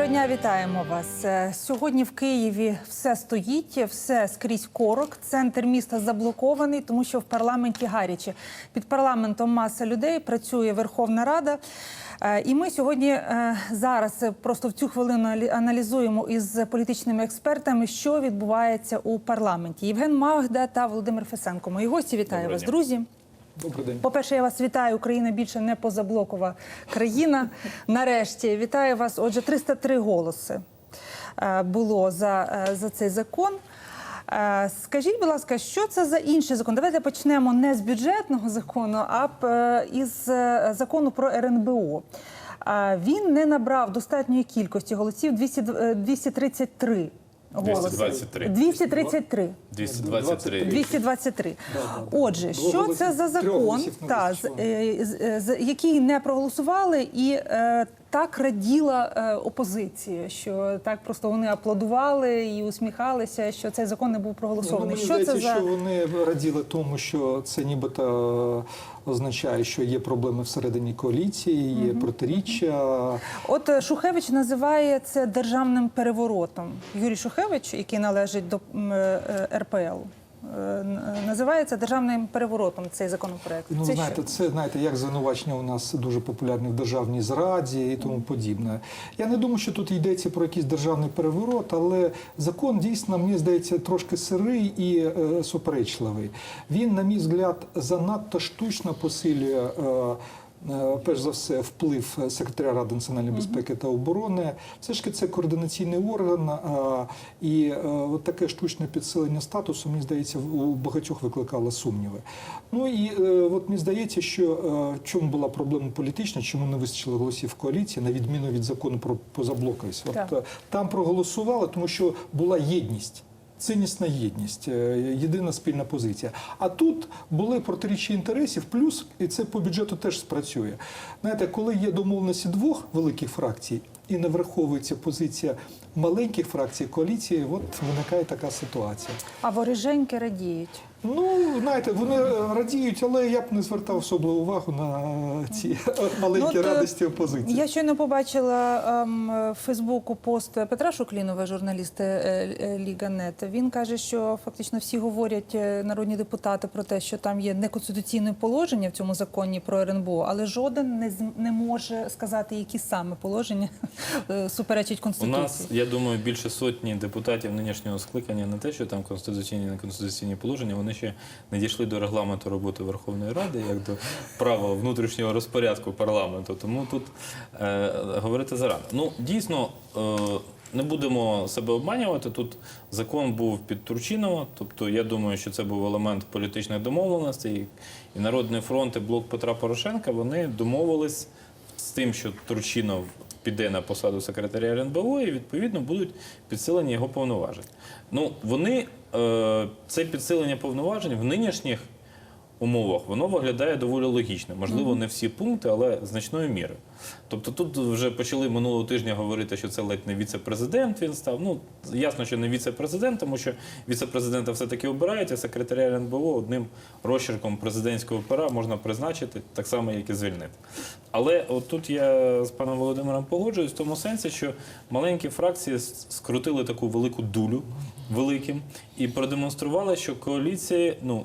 Доброго дня, вітаємо вас. Е, Сьогодні в Києві все стоїть, все скрізь корок. Центр міста заблокований, тому що в парламенті гаряче. Під парламентом маса людей працює Верховна Рада. Е, І ми сьогодні е, зараз просто в цю хвилину аналізуємо із політичними експертами, що відбувається у парламенті. Євген Магда та Володимир Фесенко. Мої гості вітаю Доброго вас, дня. друзі. Добрий день. По-перше, я вас вітаю. Україна більше не позаблокова країна. Нарешті вітаю вас. Отже, 303 голоси е, було за, е, за цей закон. Е, Скажіть, будь ласка, що це за інший закон? Давайте почнемо не з бюджетного закону, а із закону про РНБО. Він не набрав достатньої кількості голосів 200, е, 233 голоси. 223. 233. 223. 223. да. Отже, що це за закон, не та, з, е, з- е, з- який не проголосували, і е, так раділа е, опозиція, що так просто вони аплодували і усміхалися, що цей закон не був Ну, проголосований. мені що здається, це за що вони раділи тому, що це нібито е, означає, що є проблеми всередині коаліції, є протиріччя. от е, Шухевич називає це державним переворотом. Юрій Шухевич, який належить до е, РПЛ. Е, н- Називає це державним переворотом цей законопроект. Ну, це знаєте, що? це знаєте, як звинувачення у нас дуже популярне в державній зраді і тому подібне. Я не думаю, що тут йдеться про якийсь державний переворот, але закон дійсно, мені здається, трошки сирий і е, суперечливий. Він, на мій взгляд, занадто штучно посилює. е, Перш за все, вплив секретаря Ради національної безпеки та оборони. Все ж таки це координаційний орган, і е, от таке штучне підсилення статусу, мені здається, у багатьох викликало сумніви. Ну і е, от мені здається, що е, в чому була проблема політична, чому не вистачило голосів в коаліції, на відміну від закону про позаблоковість. От е, там проголосували, тому що була єдність. Ціннісна єдність, е, єдина спільна позиція. А тут були протиріччя інтересів, плюс і це по бюджету теж спрацює. Знаєте, коли є домовленості двох великих фракцій і не враховується позиція маленьких фракцій коаліції, от виникає така ситуація. А вороженьки радіють. Ну, знаєте, вони е, радіють, але я б не звертав особливу увагу на ці маленькі Ну, от, е, радості опозиції. Я щойно побачила ем, в Фейсбуку пост Петра Шуклінова, журналіста е, е, Ліга Нет. Він каже, що фактично всі говорять е, народні депутати про те, що там є неконституційне положення в цьому законі про РНБО, але жоден не з- не може сказати, які саме положення е, суперечать У нас, я думаю, більше сотні депутатів нинішнього скликання не те, що там конституційні і неконституційні положення, вони ще не дійшли до регламенту роботи Верховної Ради, як до права внутрішнього розпорядку парламенту. Тому тут е, говорити зарано. Ну, дійсно. Е, не будемо себе обманювати. Тут закон був під Турчинова, тобто я думаю, що це був елемент політичних домовленостей. І Народний фронт і блок Петра Порошенка вони домовились з тим, що Турчинов піде на посаду секретаря РНБО, і відповідно будуть підсилені його повноважень. Ну вони е, це підсилення повноважень в нинішніх умовах воно виглядає доволі логічно. Можливо, не всі пункти, але значною мірою. Тобто тут вже почали минулого тижня говорити, що це ледь не віце-президент він став. Ну, ясно, що не віце-президент, тому що віце-президента все-таки обирають, а секретаря РНБО одним розчерком президентського пера можна призначити, так само, як і звільнити. Але от тут я з паном Володимиром погоджуюсь в тому сенсі, що маленькі фракції скрутили таку велику дулю великим і продемонстрували, що коаліції, ну.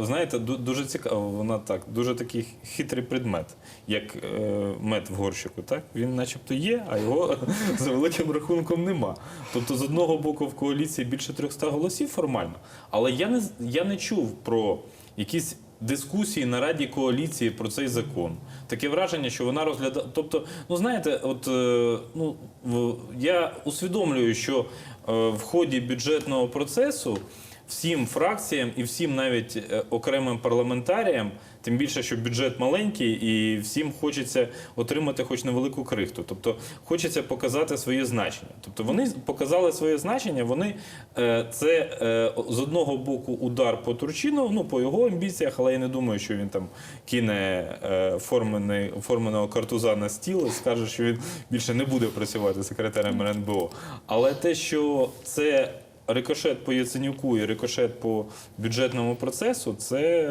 Знаєте, ду- дуже цікаво, вона так, дуже такий хитрий предмет, як е, мед в горщику. Так? Він начебто є, а його за великим рахунком нема. Тобто, з одного боку, в коаліції більше 300 голосів формально, але я не, я не чув про якісь дискусії на раді коаліції про цей закон. Таке враження, що вона розглядає. Тобто, ну знаєте, от е, ну я усвідомлюю, що е, в ході бюджетного процесу всім фракціям і всім навіть е, окремим парламентаріям, тим більше, що бюджет маленький, і всім хочеться отримати хоч невелику крихту. Тобто хочеться показати своє значення. Тобто вони показали своє значення. Вони е, це е, з одного боку удар по Турчину, ну по його амбіціях, але я не думаю, що він там кине форменого картуза на стіл і скаже, що він більше не буде працювати секретарем РНБО. Але те, що це рикошет по Яценюку і рикошет по бюджетному процесу це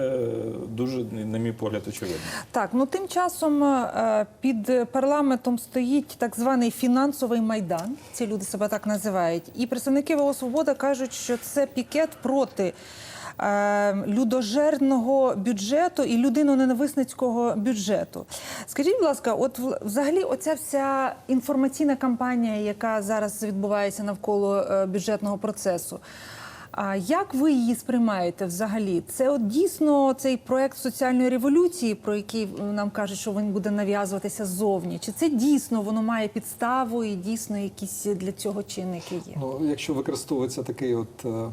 дуже, на мій погляд, очевидно. Так, ну тим часом е, під парламентом стоїть так званий фінансовий майдан. Ці люди себе так називають. І представники ВО Свобода кажуть, що це пікет проти. Е, Людожерного бюджету і людиноненависницького бюджету. Скажіть, будь ласка, от взагалі, оця вся інформаційна кампанія, яка зараз відбувається навколо е, бюджетного процесу. А як ви її сприймаєте взагалі? Це от дійсно цей проект соціальної революції, про який нам кажуть, що він буде нав'язуватися ззовні? Чи це дійсно воно має підставу і дійсно якісь для цього чинники є? Ну, якщо використовується такий от, е, е,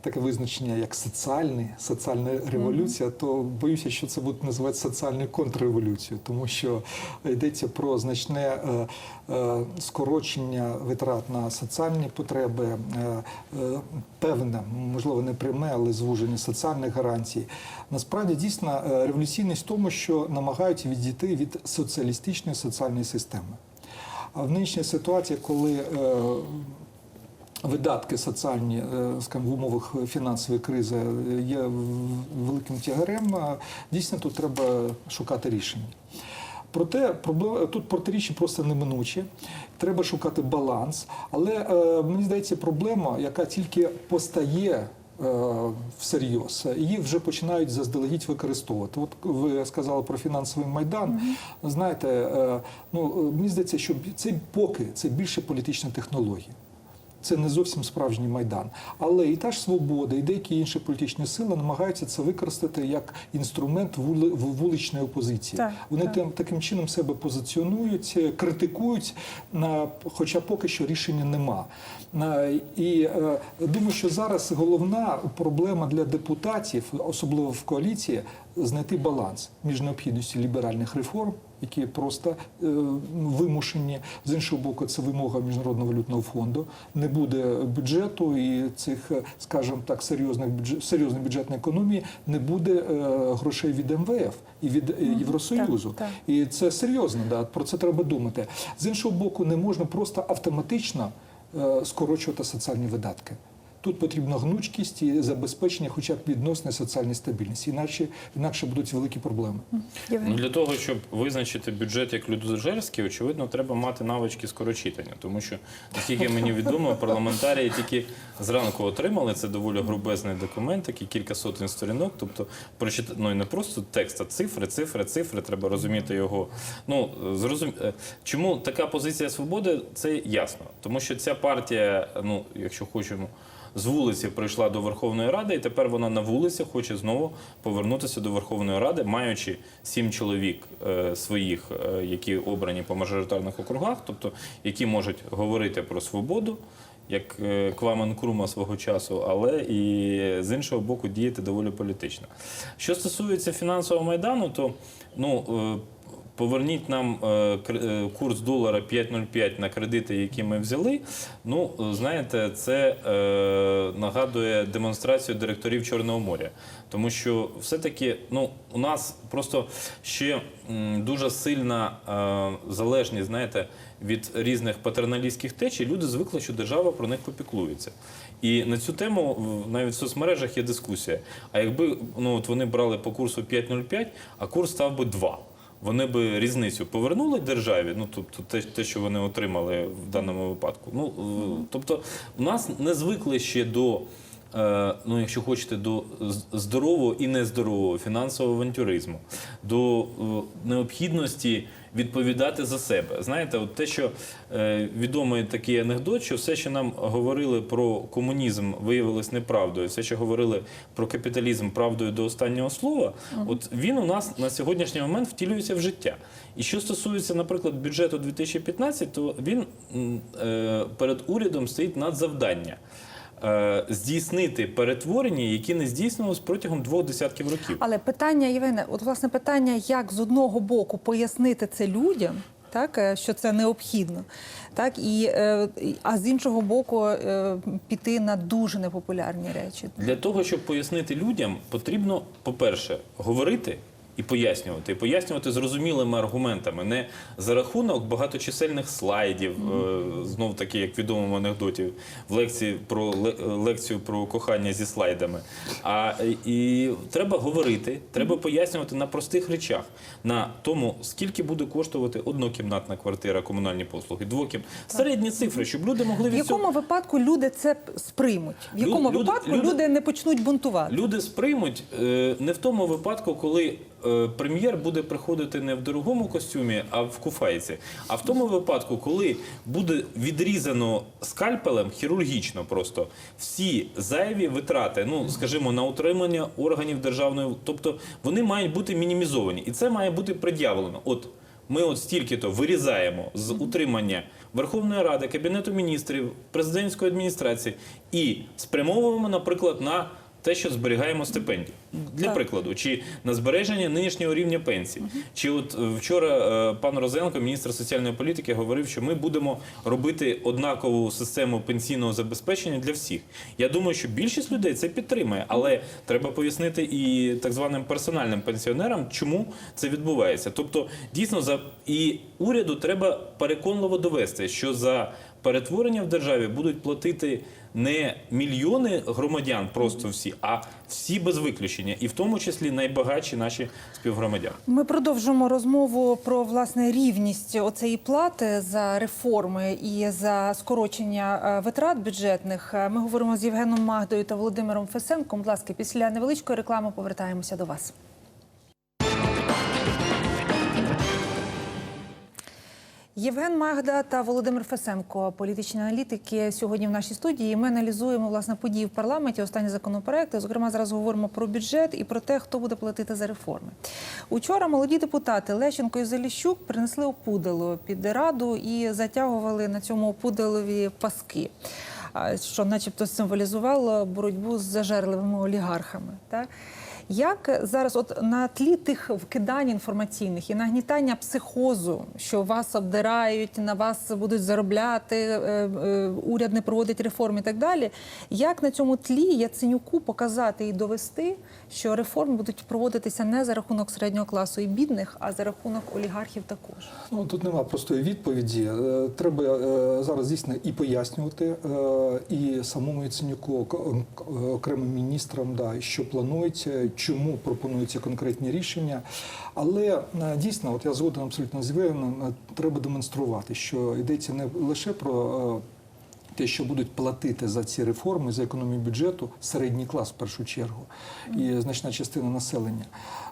таке визначення, як соціальний, соціальна революція, то боюся, що це буде називати соціальною контрреволюцією, тому що йдеться про значне е, е, скорочення витрат на соціальні потреби, е, е, певне, можливо, не пряме, але звуження соціальних гарантій. Насправді дійсно е, революційність в тому, що намагаються відійти від соціалістичної соціальної системи. А в нинішній ситуації, коли е, видатки соціальні, е, скажімо, в умовах фінансової кризи є великим тягарем, дійсно тут треба шукати рішення. Проте проблема тут протиріччя просто неминучі. Треба шукати баланс. Але е, мені здається, проблема, яка тільки постає. е, Всерйоз її вже починають заздалегідь використовувати. От ви сказали про фінансовий майдан. Знаєте, е, ну мені здається, що це поки це більше політична технологія. Це не зовсім справжній майдан, але і та ж свобода, і деякі інші політичні сили намагаються це використати як інструмент вули, вуличної опозиції. Так, Вони так. тим таким чином себе позиціонують, е, критикують, хоча поки що рішення нема. І е, думаю, що зараз головна проблема для депутатів, особливо в коаліції, знайти баланс між необхідністю ліберальних реформ, які просто е, вимушені з іншого боку, це вимога міжнародного валютного фонду. Не буде бюджету і цих, е, скажімо так, серйозних бюджет, серйозної бюджетної економії, не буде е, грошей від МВФ і від Євросоюзу. так, так. І це серйозно, да, про це треба думати. З іншого боку, не можна просто автоматично е, скорочувати соціальні видатки. Тут потрібна гнучкість і забезпечення хоча б відносної соціальної стабільності, інакше, інакше будуть великі проблеми. Ну, для того, щоб визначити бюджет як людожерський, очевидно, треба мати навички скорочитання. Тому що, наскільки мені відомо, парламентарії тільки зранку отримали це доволі грубезний документ, який кілька сотень сторінок. Тобто, прочитати, ну і не просто текст, а цифри, цифри, цифри, треба розуміти його. Ну, зрозум... е, Чому така позиція свободи, це ясно. Тому що ця партія, ну, якщо хочемо. З вулиці прийшла до Верховної Ради, і тепер вона на вулиці хоче знову повернутися до Верховної Ради, маючи сім чоловік е, своїх, е, які обрані по мажоритарних округах, тобто які можуть говорити про свободу, як е, Квамен Крума свого часу, але і з іншого боку діяти доволі політично. Що стосується фінансового майдану, то ну. Поверніть нам е, е, курс долара 5,05 на кредити, які ми взяли. Ну, знаєте, це е, нагадує демонстрацію директорів Чорного моря. Тому що все-таки ну, у нас просто ще дуже сильна залежність, знаєте, від різних патерналістських течій. Люди звикли, що держава про них попіклується. І на цю тему навіть в соцмережах є дискусія. А якби ну, от вони брали по курсу 5,05, а курс став би 2 вони би різницю повернули державі, ну тобто те, те, що вони отримали в даному випадку. Ну е, тобто, у нас не звикли ще до. Е, Ну, якщо хочете, до здорового і нездорового фінансового авантюризму, до е, необхідності відповідати за себе. Знаєте, от те, що е, відомий такий анекдот, що все, що нам говорили про комунізм, виявилось неправдою, все, що говорили про капіталізм правдою до останнього слова, от він у нас на сьогоднішній момент втілюється в життя. І що стосується, наприклад, бюджету 2015, то він перед урядом стоїть надзавдання. Е, Здійснити перетворення, які не здійснювалися протягом двох десятків років. Але питання, Євгене, от власне питання, як з одного боку пояснити це людям, так е, що це необхідно, так і е, а з іншого боку, піти на дуже непопулярні речі. Для того, щоб пояснити людям, потрібно, по-перше, говорити І пояснювати, і пояснювати зрозумілими аргументами, не за рахунок багаточисельних слайдів, знов таки, як відомо в анекдоті, в лекції про лекцію про кохання зі слайдами. А е, і треба говорити, треба пояснювати на простих речах, на тому, скільки буде коштувати однокімнатна квартира, комунальні послуги, двокім. Середні цифри, щоб люди могли В від якому випадку люди це сприймуть? В якому люди- випадку люди- люди не почнуть бунтувати? Люди сприймуть е, не в тому випадку, коли е, прем'єр буде приходити не в дорогому костюмі, а в куфайці, а в тому випадку, коли буде відрізано скальпелем хірургічно просто всі зайві витрати, ну скажімо, на утримання органів державної, тобто вони мають бути мінімізовані, і це має бути пред'явлено. От ми от стільки-то вирізаємо з утримання Верховної Ради, Кабінету міністрів, президентської адміністрації і спрямовуємо, наприклад, на те, що зберігаємо стипендії. Для Так. прикладу, чи на збереження нинішнього рівня пенсії. Чи от е, вчора е, пан Розенко, міністр соціальної політики, говорив, що ми будемо робити однакову систему пенсійного забезпечення для всіх. Я думаю, що більшість людей це підтримує, але треба пояснити і так званим персональним пенсіонерам, чому це відбувається. Тобто, дійсно, за і уряду треба переконливо довести, що за перетворення в державі будуть платити не мільйони громадян, просто всі, а всі без виключення, і в тому числі найбагатші наші співгромадяни. Ми продовжимо розмову про власне рівність оцеї плати за реформи і за скорочення е, витрат бюджетних. Е, Ми говоримо з Євгеном Магдою та Володимиром Фесенком. Будь ласка, після невеличкої реклами повертаємося до вас. Євген Магда та Володимир Фесенко, політичні аналітики, сьогодні в нашій студії. Ми аналізуємо власне події в парламенті, останні законопроекти. Зокрема, зараз говоримо про бюджет і про те, хто буде платити за реформи. Учора молоді депутати Лещенко і Заліщук принесли опудало під раду і затягували на цьому опудалові паски. Що, начебто, символізувало боротьбу з зажерливими олігархами. Так? Як зараз, от на тлі тих вкидань інформаційних і нагнітання психозу, що вас обдирають, на вас будуть заробляти, е, е, уряд не проводить реформ і так далі. Як на цьому тлі Яценюку показати і довести, що реформи будуть проводитися не за рахунок середнього класу і бідних, а за рахунок олігархів також? Ну тут нема простої відповіді. Е, Треба зараз дійсно і пояснювати і самому Яценюку, ок- ок- окремим міністрам, да, що планується, чому пропонуються конкретні рішення. Але е, дійсно, от я згоден абсолютно з Євгеном, е, треба демонструвати, що йдеться не лише про. е, те, що будуть платити за ці реформи, за економію бюджету, середній клас в першу чергу і значна частина населення.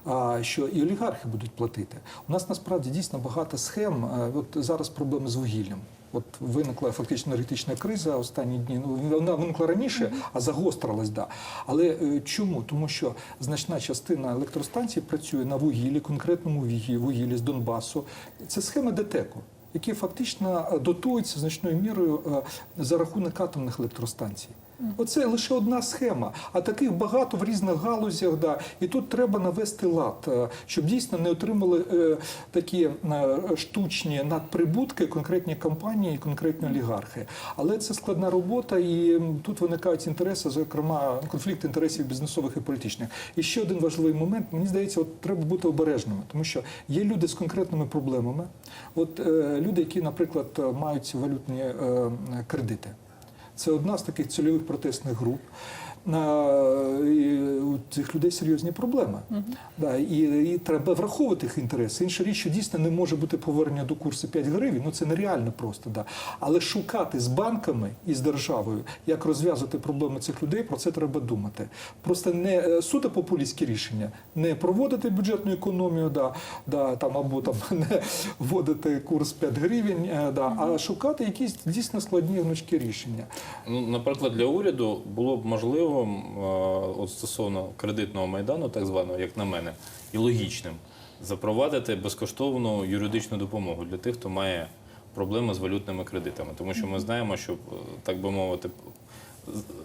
А що і олігархи будуть платити. У нас насправді дійсно багато схем. От зараз проблеми з вугіллям. От виникла фактично енергетична криза останні дні. Ну вона виникла раніше, а загострилась, да. Але е, чому? Тому що значна частина електростанцій працює на вугіллі, конкретному вугіллі, вугіллі з Донбасу. Це схема ДТЕКу які фактично е, дотуються значною мірою е, за рахунок атомних електростанцій. Оце лише одна схема, а таких багато в різних галузях. Да. І тут треба навести лад, е, щоб дійсно не отримали е, такі е, штучні надприбутки конкретні компанії, конкретні олігархи. Але це складна робота, і тут виникають інтереси, зокрема конфлікт інтересів бізнесових і політичних. І ще один важливий момент. Мені здається, от треба бути обережними, тому що є люди з конкретними проблемами. От е, люди, які, наприклад, мають валютні е, кредити. Це одна з таких цільових протестних груп. І у цих людей серйозні проблеми. Да, і, і треба враховувати їх інтереси. Інша річ, що дійсно не може бути повернення до курсу 5 гривень, ну це нереально просто. Да. Але шукати з банками і з державою, як розв'язати проблеми цих людей, про це треба думати. Просто не е, суто популістські рішення, не проводити бюджетну економію, да, да, там, або там, не вводити курс 5 гривень, е, да, а шукати якісь дійсно складні гнучкі рішення. Ну, наприклад, для уряду було б можливо, м, е, от стосовно кредитного майдану, так званого, як на мене, і логічним, запровадити безкоштовну юридичну допомогу для тих, хто має проблеми з валютними кредитами. Тому що ми знаємо, що, е, так би мовити,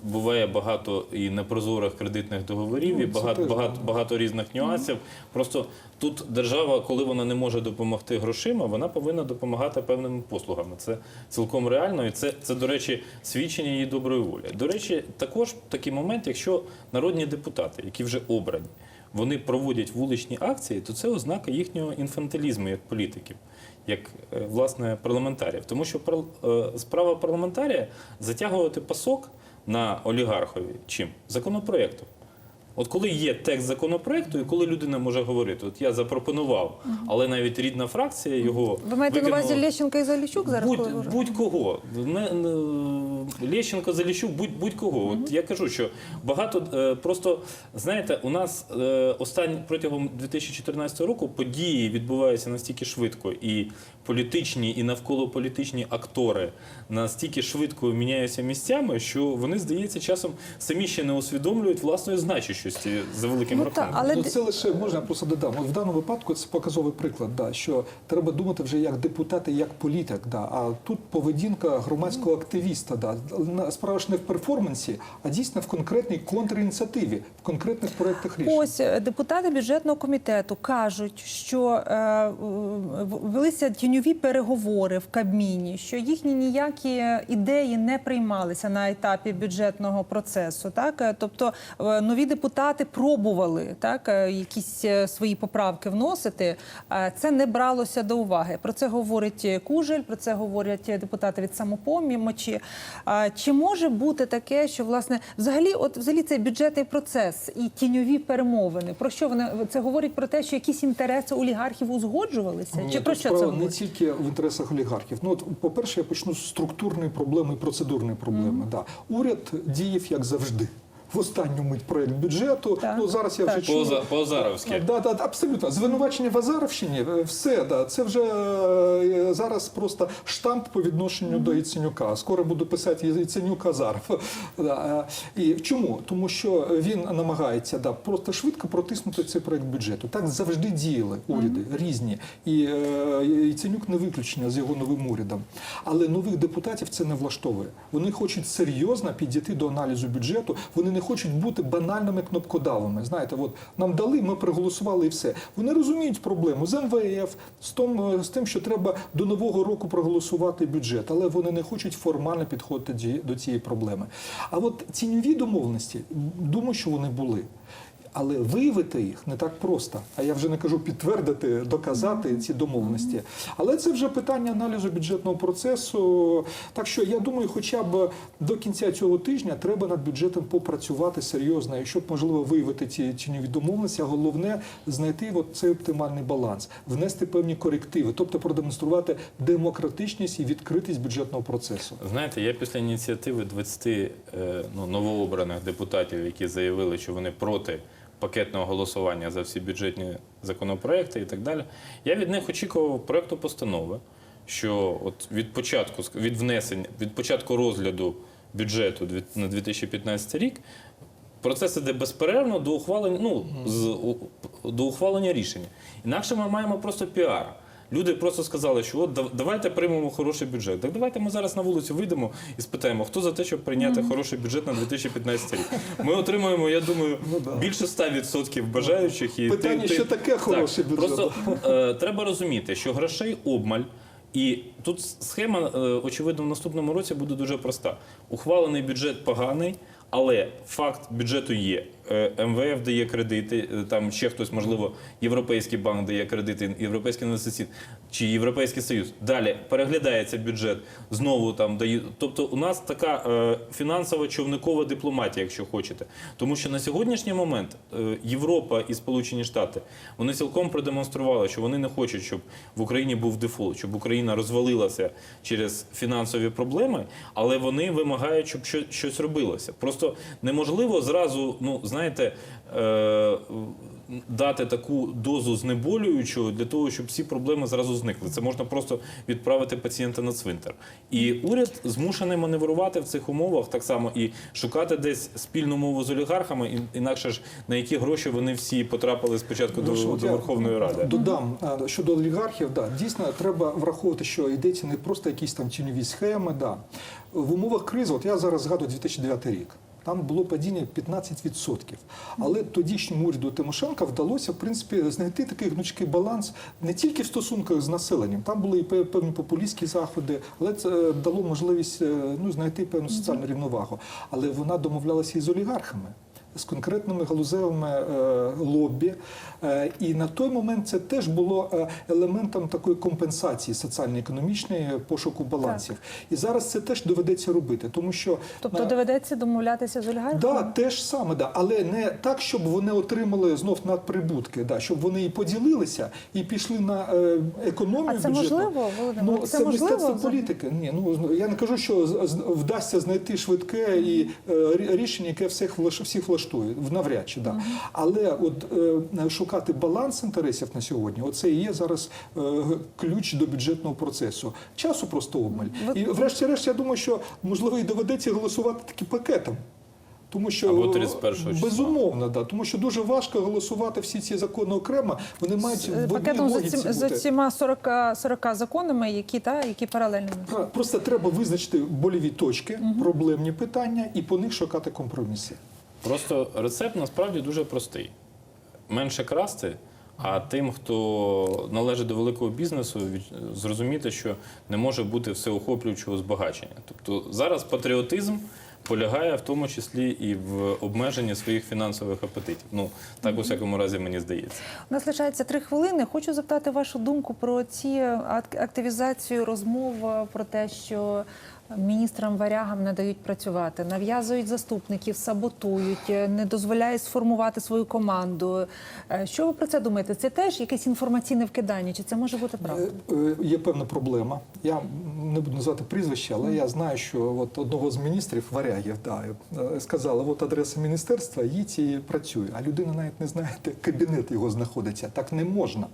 буває багато і непрозорих кредитних договорів, Ну, і багато, багато, багато різних нюансів. Просто тут держава, коли вона не може допомогти грошима, вона повинна допомагати певними послугами. Це цілком реально, і це, це до речі, свідчення її доброї волі. До речі, також такий момент, якщо народні депутати, які вже обрані, вони проводять вуличні акції, то це ознака їхнього інфантилізму як політиків, як е, власне парламентарів. Тому що е, справа парламентарія затягувати пасок на олігархові чим? Законопроєктом. От коли є текст законопроекту, і коли людина може говорити, от я запропонував, але навіть рідна фракція його Ви маєте на увазі Лещенка і Заліщук зараз? Будь, будь-кого не, Лещенко, Заліщук, будь, будь-кого. От я кажу, що багато е, просто, знаєте, у нас е, останні протягом 2014 року події відбуваються настільки швидко, і політичні, і навколополітичні актори настільки швидко міняються місцями, що вони, здається, часом самі ще не усвідомлюють власної значущості за великим Ну, рахунком. але ну, це лише можна я просто додам. От в даному випадку це показовий приклад, да, що треба думати вже як депутат і як політик. Да, а тут поведінка громадського активіста. Да. На- Справа ж не в перформансі, а дійсно в конкретній контрініціативі, в конкретних проєктах рішень. Ось е, депутати бюджетного комітету кажуть, що е, велися тіньові переговори в Кабміні, що їхні ніякі ідеї не приймалися на етапі бюджетного процесу. Так, тобто е, нові депутати пробували так е, якісь е, свої поправки вносити. Це не бралося до уваги. Про це говорить Кужель, про це говорять депутати від самопомічі. Чи може бути таке, що власне взагалі, от взагалі цей бюджетний процес і тіньові перемовини? Про що вони це говорить про те, що якісь інтереси олігархів узгоджувалися? Ні, Чи про що це говорить? Тільки в інтересах олігархів. Ну, от, по-перше, я почну з структурної проблеми і процедурної проблеми. Да. Уряд діяв як завжди. В останню мить проєкт бюджету. Так, Ну зараз я вже чую. Поза- По-Азаровськи. Да, да, абсолютно. Звинувачення в Азаровщині, е, все, да, це вже е, зараз просто штамп по відношенню до Яценюка. Скоро буду писати Яценюк Азаров. Да, е, і чому? Тому що він намагається да, просто швидко протиснути цей проект бюджету. Так завжди діяли уряди різні. І е, Яценюк не виключення з його новим урядом. Але нових депутатів це не влаштовує. Вони хочуть серйозно підійти до аналізу бюджету. Вони не хочуть бути банальними кнопкодавами. Знаєте, от нам дали, ми проголосували і все. Вони розуміють проблему з МВФ, з тим, з тим, що треба до нового року проголосувати бюджет, але вони не хочуть формально підходити до цієї проблеми. А от ціньові домовленості, думаю, що вони були. Але виявити їх не так просто. А я вже не кажу підтвердити, доказати ці домовленості. Але це вже питання аналізу бюджетного процесу. Так що я думаю, хоча б до кінця цього тижня треба над бюджетом попрацювати серйозно, і щоб можливо виявити ці тіньові домовленості. А головне знайти от цей оптимальний баланс, внести певні корективи, тобто продемонструвати демократичність і відкритість бюджетного процесу. Знаєте, я після ініціативи 20 е, ну, новообраних депутатів, які заявили, що вони проти пакетного голосування за всі бюджетні законопроекти і так далі, я від них очікував проекту постанови, що от від початку від внесення, від початку розгляду бюджету на 2015 рік. Процес іде безперервно до ухвалення, ну, з, у- до ухвалення рішення. Інакше ми маємо просто піар. Люди просто сказали, що от дав- давайте приймемо хороший бюджет. Так давайте ми зараз на вулицю вийдемо і спитаємо, хто за те, щоб прийняти хороший бюджет на 2015 рік. Ми отримаємо, я думаю, Ну більше 100% бажаючих. І Питання, ти- ти- що таке хороший так, бюджет? Просто е, треба розуміти, що грошей обмаль. І тут схема, е, очевидно, в наступному році буде дуже проста. Ухвалений бюджет поганий, але факт бюджету є. Е, МВФ дає кредити, е, там ще хтось, можливо, Європейський банк дає кредити, Європейський інвестиційний чи Європейський Союз. Далі переглядається бюджет, знову там дає. Тобто, у нас така е, фінансова човникова дипломатія, якщо хочете. Тому що на сьогоднішній момент е, Європа і Сполучені Штати вони цілком продемонстрували, що вони не хочуть, щоб в Україні був дефолт, щоб Україна розвалилася через фінансові проблеми, але вони вимагають, щоб що- щось робилося. Просто неможливо зразу, ну знаєте. Е, дати таку дозу знеболюючого для того, щоб всі проблеми зразу зникли. Це можна просто відправити пацієнта на цвинтар. І уряд змушений маневрувати в цих умовах так само і шукати десь спільну мову з олігархами, інакше ж на які гроші вони всі потрапили спочатку до, Ну, от до Верховної Ради. Додам щодо олігархів, да, дійсно треба враховувати, що йдеться не просто якісь там тіньові схеми. Да. В умовах кризи, от я зараз згадую 2009 рік. Там було падіння 15%. Але тодішньому уряду Тимошенка вдалося в принципі знайти такий гнучкий баланс не тільки в стосунках з населенням. Там були і певні популістські заходи, але це е, дало можливість е, ну, знайти певну соціальну рівновагу. Але вона домовлялася і з олігархами. З конкретними галузевими е, лобі, Е, і на той момент це теж було е, елементом такої компенсації соціально-економічної пошуку балансів. І зараз це теж доведеться робити, тому що Тобто доведеться домовлятися з олігархами? Да, те ж саме, да. але не так, щоб вони отримали знов надприбутки, да, щоб вони і поділилися, і пішли на економію А це бюджетну. можливо, Володимир? Ну, Це це, можливо мистецтво політики. Ні, ну я не кажу, що вдасться знайти швидке і рішення, яке всіх всіх влаштує, навряд чи да. Але от е, шукати баланс інтересів на сьогодні, оце і є зараз е, ключ до бюджетного процесу. Часу просто обмаль. Ви- І врешті-решт, я думаю, що можливо і доведеться голосувати таки пакетом. Тому що Або 31 безумовно, да, тому що дуже важко голосувати всі ці закони окремо. Вони мають З- в Пакетом за, логіці цим, за цими 40, 40 законами, які, та, які паралельно. Просто треба визначити больові точки, проблемні питання і по них шукати компроміси. Просто рецепт насправді дуже простий: менше красти. А тим, хто належить до великого бізнесу, зрозуміти, що не може бути всеохоплюючого збагачення. Тобто зараз патріотизм полягає в тому числі і в обмеженні своїх фінансових апетитів. Ну так у всякому разі мені здається. У нас лишається три хвилини. Хочу запитати вашу думку про ці активізацію розмов е, про те, що міністрам варягам не дають працювати, нав'язують заступників, саботують, е, не дозволяють сформувати свою команду. Е, Що ви про це думаєте? Це теж якесь інформаційне вкидання? Чи це може бути правда? Е, е, Є певна проблема. Я не буду називати прізвище, але я знаю, що от одного з міністрів варягів да, сказали, от адреса міністерства, їдь і працює. А людина навіть не знає, де кабінет його знаходиться. Так не можна.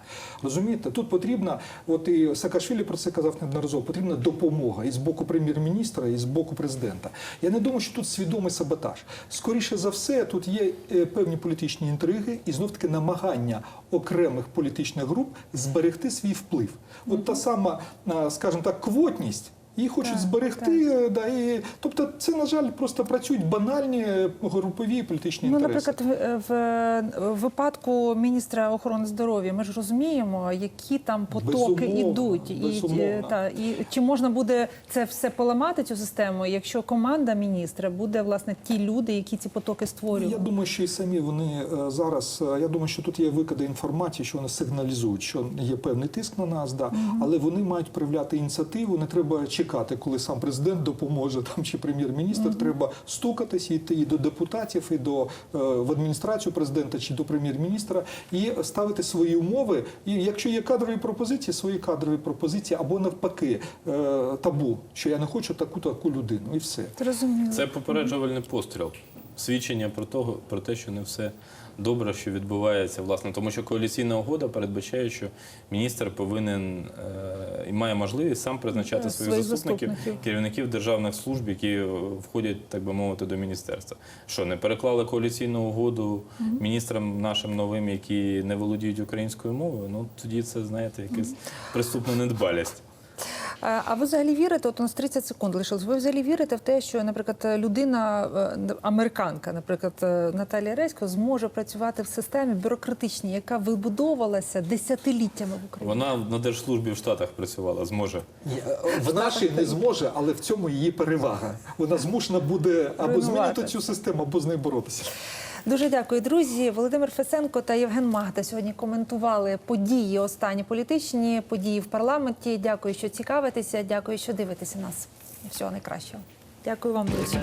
Розумієте, тут потрібна, от і Саакашвілі про це казав неодноразово, потрібна допомога і з боку прем'єр-міністра, і з боку президента. Я не думаю, що тут свідомий саботаж. Скоріше за все, тут є е, певні політичні інтриги і знов таки намагання окремих політичних груп зберегти свій вплив. От та сама, скажімо так, квотність. Її хочуть Так, зберегти, е, да, і, тобто це, на жаль, просто працюють банальні е, групові політичні Ну, інтереси. наприклад, в, в, в випадку міністра охорони здоров'я ми ж розуміємо, які там потоки Безумовно, ідуть, і, та, і чи можна буде це все поламати, цю систему, якщо команда міністра буде власне ті люди, які ці потоки створюють. Я думаю, що і самі вони е, зараз. е, Я думаю, що тут є викиди інформації, що вони сигналізують, що є певний тиск на нас, да, але вони мають проявляти ініціативу. Не треба чекати, коли сам президент допоможе там чи прем'єр-міністр. Треба стукатись, йти і до депутатів, і до е, в адміністрацію президента чи до прем'єр-міністра і ставити свої умови. І якщо є кадрові пропозиції, свої кадрові пропозиції або навпаки е, табу, що я не хочу таку таку людину, і все. Зрозуміло. Це попереджувальний постріл. Свідчення про того, про те, що не все добре, що відбувається, власне, тому що коаліційна угода передбачає, що міністр повинен е, і має можливість сам призначати своїх заступників, заступників. керівників державних служб, які входять, так би мовити, до міністерства. Що не переклали коаліційну угоду міністрам нашим новим, які не володіють українською мовою? Ну тоді це знаєте, якась преступна недбалість. Е, А ви взагалі вірите? От у нас 30 секунд лишилось. Ви взагалі вірите в те, що, наприклад, людина, е, американка, наприклад, е, Наталія Ресько, зможе працювати в системі бюрократичній, яка вибудовувалася десятиліттями в Україні? Вона на держслужбі в Штатах працювала, зможе. В нашій не зможе, але в цьому її перевага. Вона змушена буде або змінити цю систему, або з нею боротися. Дуже дякую, друзі. Володимир Фесенко та Євген Магда сьогодні коментували події останні політичні події в парламенті. Дякую, що цікавитеся. Дякую, що дивитеся нас. Всього найкращого. Дякую вам, друзі.